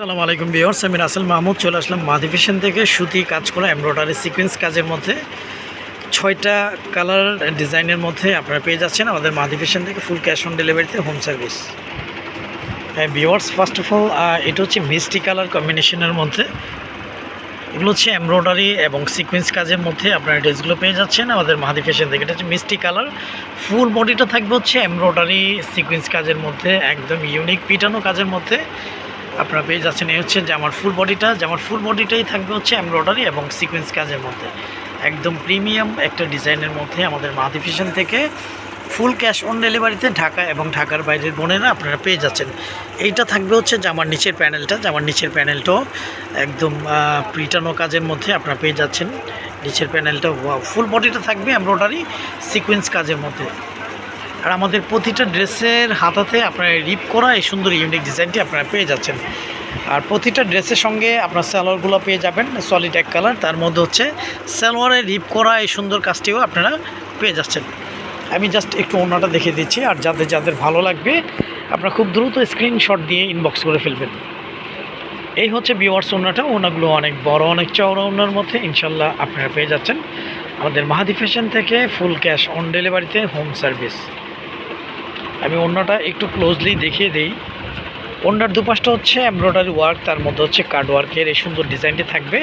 আসসালামু আলাইকুম বিয়র্স আমি রাসেল মাহমুদ, চলে আসলাম মাদি ফ্যাশন থেকে সুতি কাজ করা এমব্রয়ডারি সিকোয়েন্স কাজের মধ্যে। ছয়টা কালার ডিজাইনের মধ্যে আপনারা পেয়ে যাচ্ছেন আমাদের মাদি ফ্যাশন থেকে ফুল ক্যাশ অন ডেলিভারিতে হোম সার্ভিস। হ্যাঁ বিওয়ার্স ফার্স্ট অফ অল এটা হচ্ছে মিষ্টি কালার কম্বিনেশনের মধ্যে। এগুলো হচ্ছে এমব্রয়ডারি এবং সিকোয়েন্স কাজের মধ্যে আপনারা ড্রেসগুলো পেয়ে যাচ্ছেন আমাদের মাহাদি ফ্যাশন থেকে। এটা হচ্ছে মিষ্টি কালার। ফুল বডিটা থাকবে হচ্ছে এমব্রয়ডারি সিকোয়েন্স কাজের মধ্যে, একদম ইউনিক পিটানো কাজের মধ্যে। আপনারা পেয়ে যাচ্ছেন, এই হচ্ছে জামার ফুল বডিটা জামার ফুল বডিটাই থাকবে হচ্ছে এমব্রয়ডারি এবং সিকোয়েন্স কাজের মধ্যে। একদম প্রিমিয়াম একটা ডিজাইনের মধ্যে আমাদের মাহাদি ফ্যাশন থেকে ফুল ক্যাশ অন ডেলিভারিতে ঢাকা এবং ঢাকার বাইরের বোনেরা আপনারা পেয়ে যাচ্ছেন। এইটা থাকবে হচ্ছে জামার নিচের প্যানেলটা জামার নিচের প্যানেলটাও একদম প্রিটানো কাজের মধ্যে আপনারা পেয়ে যাচ্ছেন। নিচের প্যানেলটা ফুল বডিটা থাকবে এমব্রয়ডারি সিকোয়েন্স কাজের মধ্যে। আর আমাদের প্রতিটা ড্রেসের হাতাতে আপনার রিপ করা এই সুন্দর ইউনিক ডিজাইনটি আপনারা পেয়ে যাচ্ছেন। আর প্রতিটা ড্রেসের সঙ্গে আপনার সালোয়ারগুলো পেয়ে যাবেন সলিড এক কালার তার মধ্যে হচ্ছে সালোয়ারে রিপ করা এই সুন্দর কাজটিও আপনারা পেয়ে যাচ্ছেন। আমি জাস্ট একটু অন্যটা দেখিয়ে দিচ্ছি, আর যাদের যাদের ভালো লাগবে, আপনারা খুব দ্রুত স্ক্রিনশট দিয়ে ইনবক্স করে ফেলবেন। এই হচ্ছে বিওয়ার্স ওনাটা ওনাগুলো অনেক বড়, অনেক চওড়া ওনার মধ্যে ইনশাল্লাহ আপনারা পেয়ে যাচ্ছেন। আমাদের মাহাদি ফ্যাশন থেকে ফুল ক্যাশ অন ডেলিভারিতে হোম সার্ভিস আমি অন্যটা একটু ক্লোজলি দেখিয়ে দিই। অন্যার দুপাশটা হচ্ছে এমব্রয়ডারি ওয়ার্ক তার মধ্যে হচ্ছে কার্ড ওয়ার্কের এই সুন্দর ডিজাইনটি থাকবে।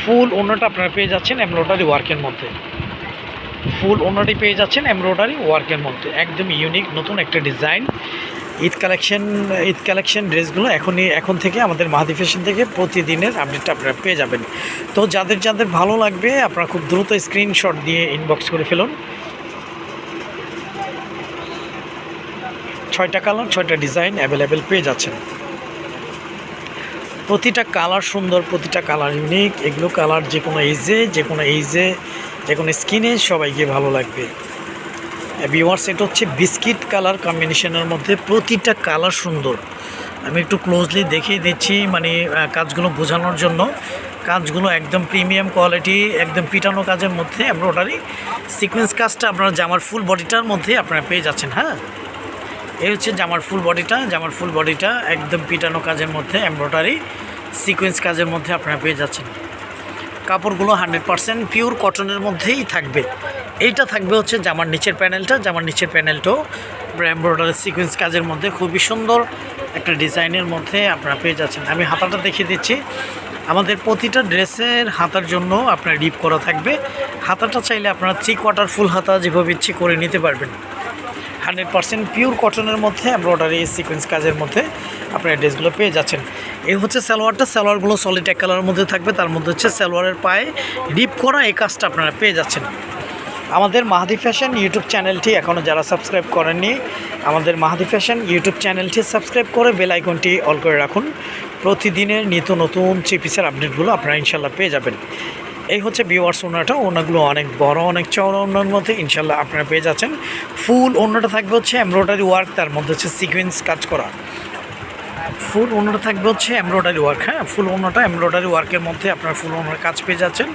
ফুল অন্যটা আপনারা পেয়ে যাচ্ছেন এমব্রয়ডারি ওয়ার্কের মধ্যে। ফুল অন্যটি পেয়ে যাচ্ছেন এমব্রয়ডারি ওয়ার্কের মধ্যে। একদম ইউনিক নতুন একটা design Eid collection Eid collection ড্রেসগুলো এখনই, এখন থেকে আমাদের মাহাদি ফ্যাশন থেকে প্রতিদিনের আপডেটটা আপনারা পেয়ে যাবেন। তো যাদের যাদের ভালো লাগবে, আপনারা খুব দ্রুত স্ক্রিনশট দিয়ে ইনবক্স করে ফেলুন। ছয়টা কালার, ছয়টা ডিজাইন অ্যাভেলেবেল পেয়ে যাচ্ছেন। প্রতিটা কালার সুন্দর, প্রতিটা কালার ইউনিক। এগুলো কালার যে কোনো এইজে যে কোনো এইজে যে কোনো স্কিনে সবাইকে ভালো লাগবে। বিওয়ার্স এটা হচ্ছে বিস্কিট কালার কম্বিনেশনের মধ্যে প্রতিটা কালার সুন্দর। আমি একটু ক্লোজলি দেখিয়ে দিচ্ছি মানে কাজগুলো বোঝানোর জন্য। কাজগুলো একদম প্রিমিয়াম কোয়ালিটি একদম পিটানো কাজের মধ্যে এমব্রয়ডারি সিকোয়েন্স কাজটা আপনারা জামার ফুল বডিটার মধ্যে আপনারা পেয়ে যাচ্ছেন হ্যাঁ? এই হচ্ছে জামার ফুল বডিটা জামার ফুল বডিটা একদম পিটানো কাজের মধ্যে এমব্রয়ডারি সিকোয়েন্স কাজের মধ্যে আপনারা পেয়ে যাচ্ছেন। কাপড়গুলো হান্ড্রেড পারসেন্ট পিওর কটনের মধ্যেই থাকবে। এইটা থাকবে হচ্ছে জামার নিচের প্যানেলটা জামার নিচের প্যানেলটাও এমব্রয়ডারি সিকোয়েন্স কাজের মধ্যে খুবই সুন্দর একটা ডিজাইনের মধ্যে আপনারা পেয়ে যাচ্ছেন। আমি হাতাটা দেখিয়ে দিচ্ছি। আমাদের প্রতিটা ড্রেসের হাতার জন্য আপনার রিপ করা থাকবে। হাতাটা চাইলে আপনারা থ্রি কোয়ার্টার ফুল হাতা যেভাবে ইচ্ছে করে নিতে পারবেন। হান্ড্রেড পার্সেন্ট পিওর কটনের মধ্যে এমব্রয়ডারি সিকোয়েন্স কাজের মধ্যে আপনার ড্রেসগুলো পেয়ে যাচ্ছেন। এই হচ্ছে সালোয়ারটা, সালোয়ারগুলো সলিড এক কালারের মধ্যে থাকবে, তার মধ্যে হচ্ছে সালোয়ারের পায়ে ডিপ করা এই কাজটা আপনারা পেয়ে যাচ্ছেন। আমাদের মাহাদি ফ্যাশন ইউটিউব চ্যানেলটি এখনও যারা সাবস্ক্রাইব করেননি, আমাদের মাহাদি ফ্যাশন ইউটিউব চ্যানেলটি সাবস্ক্রাইব করে বেল আইকনটি অল করে রাখুন। প্রতিদিনের নিত্য নতুন চিপিসের আপডেটগুলো আপনারা ইনশাল্লাহ পেয়ে যাবেন। এই হচ্ছে বিওয়ার্স ওনাটা ওনাগুলো অনেক বড়, অনেক চওড়া ওনার মধ্যে। ইনশাল্লাহ আপনারা পেয়ে যাচ্ছেন। ফুল ওনাটা থাকবে হচ্ছে এমব্রয়ডারি ওয়ার্ক তার মধ্যে হচ্ছে সিকোয়েন্স কাজ করা। ফুল ওনাটা থাকবে হচ্ছে এমব্রয়ডারি ওয়ার্ক হ্যাঁ? ফুল ওনাটা এমব্রয়ডারি ওয়ার্কের মধ্যে আপনার ফুল ওনার কাজ পেয়ে যাচ্ছেন।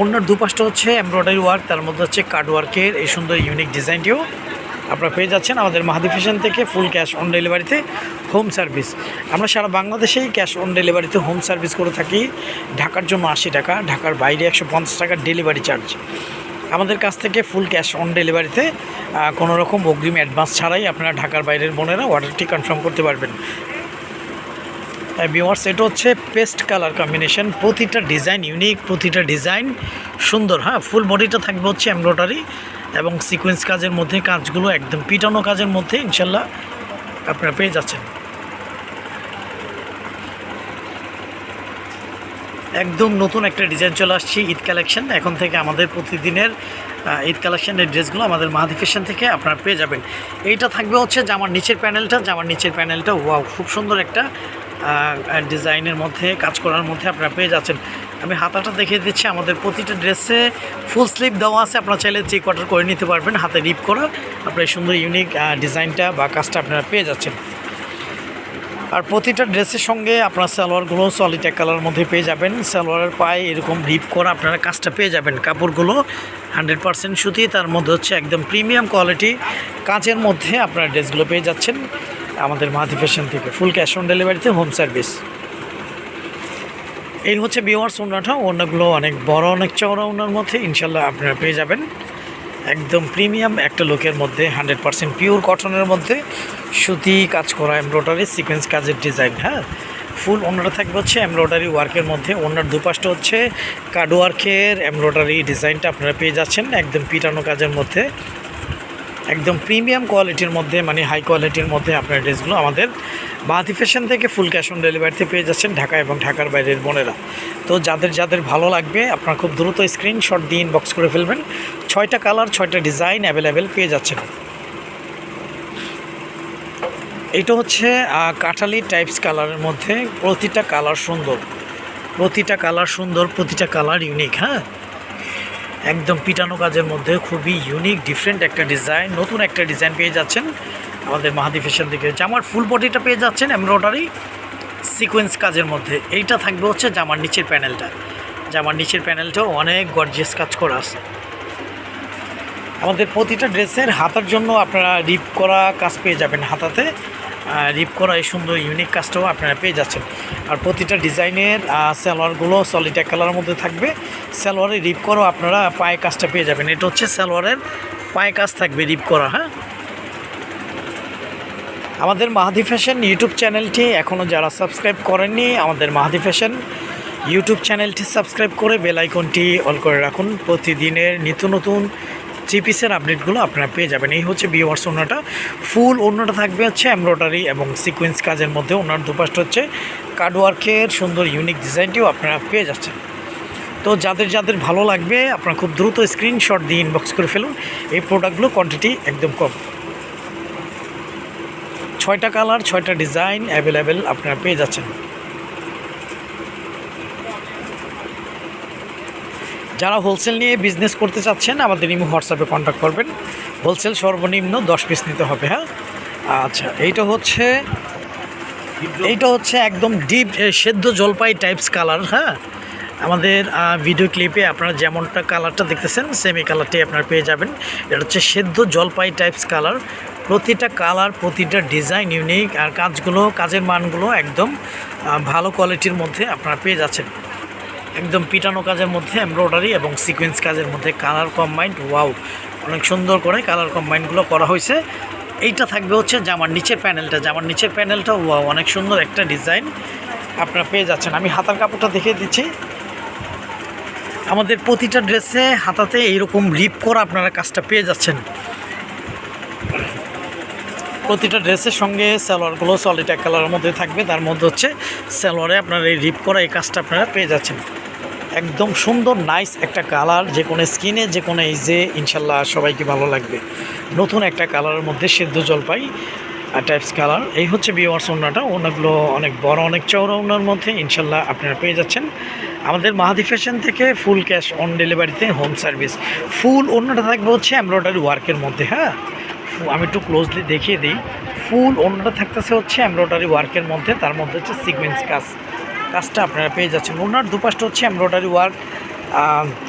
ওনার দুপাশটা হচ্ছে এমব্রয়ডারি ওয়ার্ক তার মধ্যে হচ্ছে কার্ড ওয়ার্কের এই সুন্দর ইউনিক ডিজাইনটিও আপনারা পেয়ে যাচ্ছেন আমাদের মাহাদি থেকে ফুল ক্যাশ অন ডেলিভারিতে হোম সার্ভিস আমরা সারা বাংলাদেশেই ক্যাশ অন ডেলিভারিতে হোম সার্ভিস করে থাকি। ঢাকার জন্য আশি টাকা, ঢাকার বাইরে একশো পঞ্চাশ টাকার ডেলিভারি চার্জ আমাদের কাছ থেকে ফুল ক্যাশ অন ডেলিভারিতে কোনো রকম অগ্রিম অ্যাডভান্স ছাড়াই আপনারা ঢাকার বাইরের বোনেরা অর্ডারটি কনফার্ম করতে পারবেন। বিওয়ার্স এটা হচ্ছে পেস্ট কালার কম্বিনেশন প্রতিটা ডিজাইন ইউনিক প্রতিটা ডিজাইন সুন্দর। হ্যাঁ ফুল বডিটা থাকবে হচ্ছে এমব্রয়ডারি এবং সিকোয়েন্স কাজের মধ্যে, কাজগুলো একদম পিটানো কাজের মধ্যে ইনশাল্লাহ আপনারা পেয়ে যাচ্ছেন। একদম নতুন একটা ডিজাইন চলে আসছে ঈদ কালেকশন এখন থেকে আমাদের প্রতিদিনের ঈদ কালেকশনের ড্রেসগুলো আমাদের মাহাদি ফ্যাশন থেকে আপনারা পেয়ে যাবেন। এইটা থাকবে হচ্ছে জামার নিচের প্যানেলটা জামার নিচের প্যানেলটা ওয়াও খুব সুন্দর একটা ডিজাইনের মধ্যে, কাজ করার মধ্যে আপনারা পেয়ে যাচ্ছেন। আমি হাতাটা দেখিয়ে দিচ্ছি, আমাদের প্রতিটা ড্রেসে ফুল স্লিভ দেওয়া আছে, আপনারা চাইলে থ্রি কোয়ার্টার করে নিতে পারবেন, হাতে রিপ করা। আপনার এই সুন্দর ইউনিক ডিজাইনটা বা কাজটা আপনারা পেয়ে যাচ্ছেন। আর প্রতিটা ড্রেসের সঙ্গে আপনার সালোয়ারগুলো এক কালারের মধ্যে পেয়ে যাবেন। সালোয়ারের পায়ে এরকম রিপ করা আপনারা কাজটা পেয়ে যাবেন। কাপড়গুলো হান্ড্রেড পারসেন্ট সুতি, তার মধ্যে হচ্ছে একদম প্রিমিয়াম কোয়ালিটি কাঁচের মধ্যে আপনারা ড্রেসগুলো পেয়ে যাচ্ছেন আমাদের মাহাদি ফ্যাশন থেকে। ফুল ক্যাশ অন ডেলিভারিতে হোম সার্ভিস এই হচ্ছে বিওয়ার্স ওনাটা ওনাগুলো অনেক বড়, অনেক চওড়া ওনার মধ্যে ইনশাল্লাহ আপনারা পেয়ে যাবেন। একদম প্রিমিয়াম একটা লোকের মধ্যে, হান্ড্রেড পার্সেন্ট পিওর কটনের মধ্যে সুতি কাজ করা এমব্রয়ডারি, সিকোয়েন্স কাজের ডিজাইন হ্যাঁ? ফুল ওনারা থাকবে হচ্ছে এমব্রয়ডারি ওয়ার্কের মধ্যে ওনার দুপাশটা হচ্ছে কার্ড ওয়ার্কের, এমব্রয়ডারি ডিজাইনটা আপনারা পেয়ে যাচ্ছেন একদম পিটানো কাজের মধ্যে। একদম প্রিমিয়াম কোয়ালিটির মধ্যে মানে হাই কোয়ালিটির মধ্যে আপনার ড্রেসগুলো আমাদের বাহাতি ফ্যাশন থেকে ফুল ক্যাশ অন ডেলিভারিতে পেয়ে যাচ্ছেন ঢাকা এবং ঢাকার বাইরের বোনেরা। তো যাদের যাদের ভালো লাগবে, আপনারা খুব দ্রুত স্ক্রিনশট দিয়ে ইনবক্স করে ফেলবেন। ছয়টা কালার ছয়টা ডিজাইন অ্যাভেলেবেল পেয়ে যাচ্ছেন। এটা হচ্ছে কাঠালি টাইপস কালারের মধ্যে প্রতিটা কালার সুন্দর। প্রতিটা কালার সুন্দর, প্রতিটা কালার ইউনিক হ্যাঁ? একদম পিটানো কাজের মধ্যে খুবই ইউনিক ডিফারেন্ট একটা ডিজাইন নতুন একটা ডিজাইন পেয়ে যাচ্ছেন আমাদের মাহাদি ফ্যাশন থেকে। জামার ফুল বডিটা পেয়ে যাচ্ছেন এমব্রয়ডারি সিকোয়েন্স কাজের মধ্যে। এইটা থাকবে হচ্ছে জামার নিচের প্যানেলটা জামার নিচের প্যানেলটাও অনেক গর্জিয়াস কাজ করা আছে। আমাদের প্রতিটা ড্রেসের হাতার জন্য আপনারা রিপ করা কাজ পেয়ে যাবেন হাতাতে। রিপ করা এই সুন্দর ইউনিক কাজটাও আপনারা পেয়ে যাচ্ছেন। আর প্রতিটা ডিজাইনের সালোয়ারগুলো এক কালারের মধ্যে থাকবে। সালোয়ারে রিপ করাও আপনারা পায়ে কাজটা পেয়ে যাবেন। এটা হচ্ছে সালোয়ারের পায়ে কাজ থাকবে রিপ করা হ্যাঁ? আমাদের মাহাদি ফ্যাশন ইউটিউব চ্যানেলটি এখনও যারা সাবস্ক্রাইব করেননি, আমাদের মাহাদি ফ্যাশন ইউটিউব চ্যানেলটি সাবস্ক্রাইব করে বেল আইকনটি অল করে রাখুন। প্রতিদিনের নিত্য নতুন থ্রি পিসের আপডেটগুলো আপনারা পেয়ে যাবেন। এই হচ্ছে বিওয়ার্স ওনাটা ফুল ওনাটা থাকবে হচ্ছে এমব্রয়ডারি এবং সিকোয়েন্স কাজের মধ্যে। ওনার দুপাশটা হচ্ছে কার্ডওয়ার্কের সুন্দর ইউনিক ডিজাইনটিও আপনারা পেয়ে যাচ্ছেন। তো যাদের যাদের ভালো লাগবে, আপনারা খুব দ্রুত স্ক্রিনশট দিয়ে ইনবক্স করে ফেলুন। এই প্রোডাক্টগুলো কোয়ান্টিটি একদম কম। ছয়টা কালার ছয়টা ডিজাইন অ্যাভেলেবেল আপনারা পেয়ে যাচ্ছেন। যারা হোলসেল নিয়ে বিজনেস করতে চাচ্ছেন, আমাদের ইমো হোয়াটসঅ্যাপে কন্ট্যাক্ট করবেন। হোলসেল সর্বনিম্ন দশ পিস নিতে হবে হ্যাঁ? আচ্ছা এইটা হচ্ছে এইটা হচ্ছে একদম ডিপ সেদ্ধ জলপাই টাইপস কালার হ্যাঁ? আমাদের ভিডিও ক্লিপে আপনারা যেমনটা কালারটা দেখতেছেন সেম কালারটি আপনারা পেয়ে যাবেন। এটা হচ্ছে সেদ্ধ জলপাই টাইপস কালার প্রতিটা কালার প্রতিটা ডিজাইন ইউনিক আর কাজগুলো, কাজের মানগুলো একদম ভালো কোয়ালিটির মধ্যে আপনারা পেয়ে যাচ্ছেন। একদম পিটানো কাজের মধ্যে এমব্রয়ডারি এবং সিকোয়েন্স কাজের মধ্যে কালার কম্বাইন্ড ওয়াও অনেক সুন্দর করে কালার কম্বাইন্ডগুলো করা হয়েছে। এইটা থাকবে হচ্ছে জামার নিচের প্যানেলটা জামার নিচের প্যানেলটা ওয়াও অনেক সুন্দর একটা ডিজাইন আপনারা পেয়ে যাচ্ছেন। আমি হাতার কাপড়টা দেখিয়ে দিচ্ছি। আমাদের প্রতিটা ড্রেসে হাতাতে এইরকম রিপ করা আপনারা কাজটা পেয়ে যাচ্ছেন। প্রতিটা ড্রেসের সঙ্গে সালোয়ারগুলো সলিড কালারের মধ্যে থাকবে। তার মধ্যে হচ্ছে সালোয়ারে আপনারা এই রিপ করা এই কাজটা আপনারা পেয়ে যাচ্ছেন। একদম সুন্দর নাইস একটা কালার যে কোনো স্কিনে যে কোনো এইজে ইনশাল্লাহ সবাইকে ভালো লাগবে। নতুন একটা কালারের মধ্যে সেদ্ধ জলপাই টাইপস কালার এই হচ্ছে বিওয়ার্স ওনাটা ওনাগুলো অনেক বড়, অনেক চওড়া ওনার মধ্যে ইনশাল্লাহ আপনারা পেয়ে যাচ্ছেন। আমাদের মাহাদি ফ্যাশন থেকে ফুল ক্যাশ অন ডেলিভারিতে হোম সার্ভিস ফুল অন্যটা থাকবে হচ্ছে এমব্রয়ডারি ওয়ার্কের মধ্যে হ্যাঁ? আমি একটু ক্লোজলি দেখিয়ে দিই। ফুল অন্যটা থাকতেছে হচ্ছে এমব্রয়ডারি ওয়ার্কের মধ্যে, তার মধ্যে হচ্ছে সিকোয়েন্স কাজ। কাজটা আপনারা পেয়ে যাচ্ছেন। ওনার দুপাশটা হচ্ছে এমব্রয়ডারি ওয়ার্ক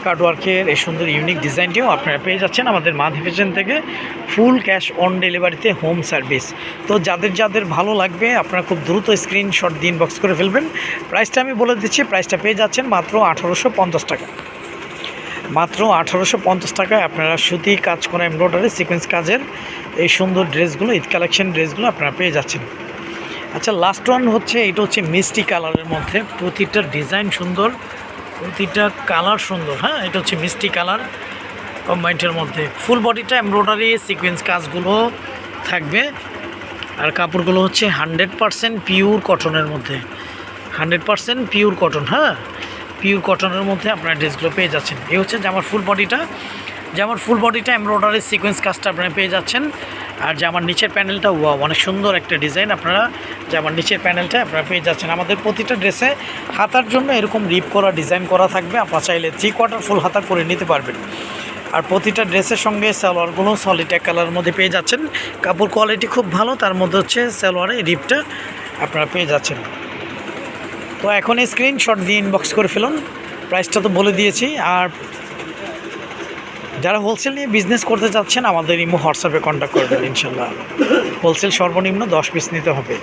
কার্ড ওয়ার্কের এই সুন্দর ইউনিক ডিজাইনটিও আপনারা পেয়ে যাচ্ছেন আমাদের মা ডিভিশন থেকে ফুল ক্যাশ অন ডেলিভারিতে হোম সার্ভিস। তো যাদের যাদের ভালো লাগবে, আপনারা খুব দ্রুত স্ক্রিনশট দিয়ে ইনবক্স করে ফেলবেন। প্রাইসটা আমি বলে দিচ্ছি, প্রাইসটা পেয়ে যাচ্ছেন মাত্র আঠারোশো পঞ্চাশ টাকা। মাত্র আঠারোশো পঞ্চাশ টাকায় আপনারা সুতি কাজ করা এমব্রয়ডারি সিকোয়েন্স কাজের এই সুন্দর ড্রেসগুলো, ঈদ কালেকশন ড্রেসগুলো আপনারা পেয়ে যাচ্ছেন। আচ্ছা লাস্ট ওয়ান হচ্ছে এটা হচ্ছে মিষ্টি কালারের মধ্যে। প্রতিটা ডিজাইন সুন্দর, প্রতিটা কালার সুন্দর হ্যাঁ? এটা হচ্ছে মিষ্টি কালার কম্বাইন্ডের মধ্যে। ফুল বডিটা এমব্রয়ডারি সিকোয়েন্স কাজগুলো থাকবে। আর কাপড়গুলো হচ্ছে হান্ড্রেড পারসেন্ট পিওর কটনের মধ্যে। হান্ড্রেড পারসেন্ট পিওর কটন হ্যাঁ? পিওর কটনের মধ্যে আপনারা ড্রেসগুলো পেয়ে যাচ্ছেন। এই হচ্ছে জামার ফুল বডিটা জামার ফুল বডিটা এমব্রয়ডারি সিকোয়েন্স কাজটা আপনারা পেয়ে যাচ্ছেন। আর জামার নিচের প্যানেলটা ওয়া অনেক সুন্দর একটা ডিজাইন আপনারা জামার নিচের প্যানেলটা আপনারা পেয়ে যাচ্ছেন। আমাদের প্রতিটা ড্রেসে হাতার জন্য এরকম রিপ করা, ডিজাইন করা থাকবে। আপনারা চাইলে থ্রি কোয়ার্টার ফুল হাতা করে নিতে পারবেন। আর প্রতিটা ড্রেসের সঙ্গে সালোয়ারগুলো সলিড এক কালারের মধ্যে পেয়ে যাচ্ছেন। কাপড় কোয়ালিটি খুব ভালো, তার মধ্যে হচ্ছে সালোয়ারে রিপটা আপনারা পেয়ে যাচ্ছেন। তো এখন এই স্ক্রিনশট দিয়ে ইনবক্স করে ফেলুন। প্রাইসটা তো বলে দিয়েছি। আর যারা হোলসেল নিয়ে বিজনেস করতে চাচ্ছেন, আমাদের ইমো হোয়াটসঅ্যাপে কন্ট্যাক্ট করবেন ইনশাল্লাহ। হোলসেল সর্বনিম্ন দশ পিস নিতে হবে।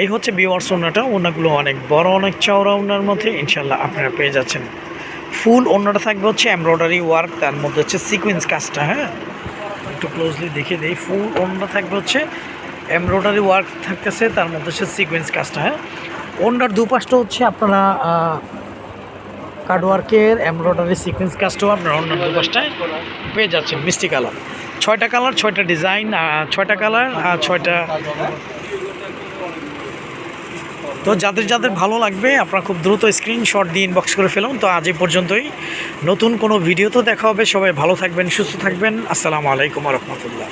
এই হচ্ছে বিওয়ার্স ওনাটা ওনাগুলো অনেক বড়, অনেক চওড়া ওনার মধ্যে ইনশাল্লাহ আপনারা পেয়ে যাচ্ছেন। ফুল ওনাটা থাকবে হচ্ছে এমব্রয়ডারি ওয়ার্ক, তার মধ্যে হচ্ছে সিকোয়েন্স কাজটা হ্যাঁ? একটু ক্লোজলি দেখে দিই, ফুল ওনাটা থাকবে হচ্ছে এমব্রয়ডারি ওয়ার্ক থাকতেছে, তার মধ্যে হচ্ছে সিকোয়েন্স কাজটা হ্যাঁ? ওনার দুপাশটা হচ্ছে আপনারা কার্ডওয়ার্কের এমব্রয়ডারি সিকোয়েন্স কাজটাও আপনারা অন্য দুপাশটায় পেয়ে যাচ্ছেন, মিষ্টি কালার। ছয়টা কালার, ছয়টা ডিজাইন ছয়টা কালার ছয়টা তো যাদের যাদের ভালো লাগবে, আপনারা খুব দ্রুত স্ক্রিনশট দিয়ে ইনবক্স করে ফেলুন। তো আজ এই পর্যন্তই। নতুন কোনো ভিডিও তো দেখা হবে। সবাই ভালো থাকবেন, সুস্থ থাকবেন। আসসালামু আলাইকুম রহমতুল্লাহ।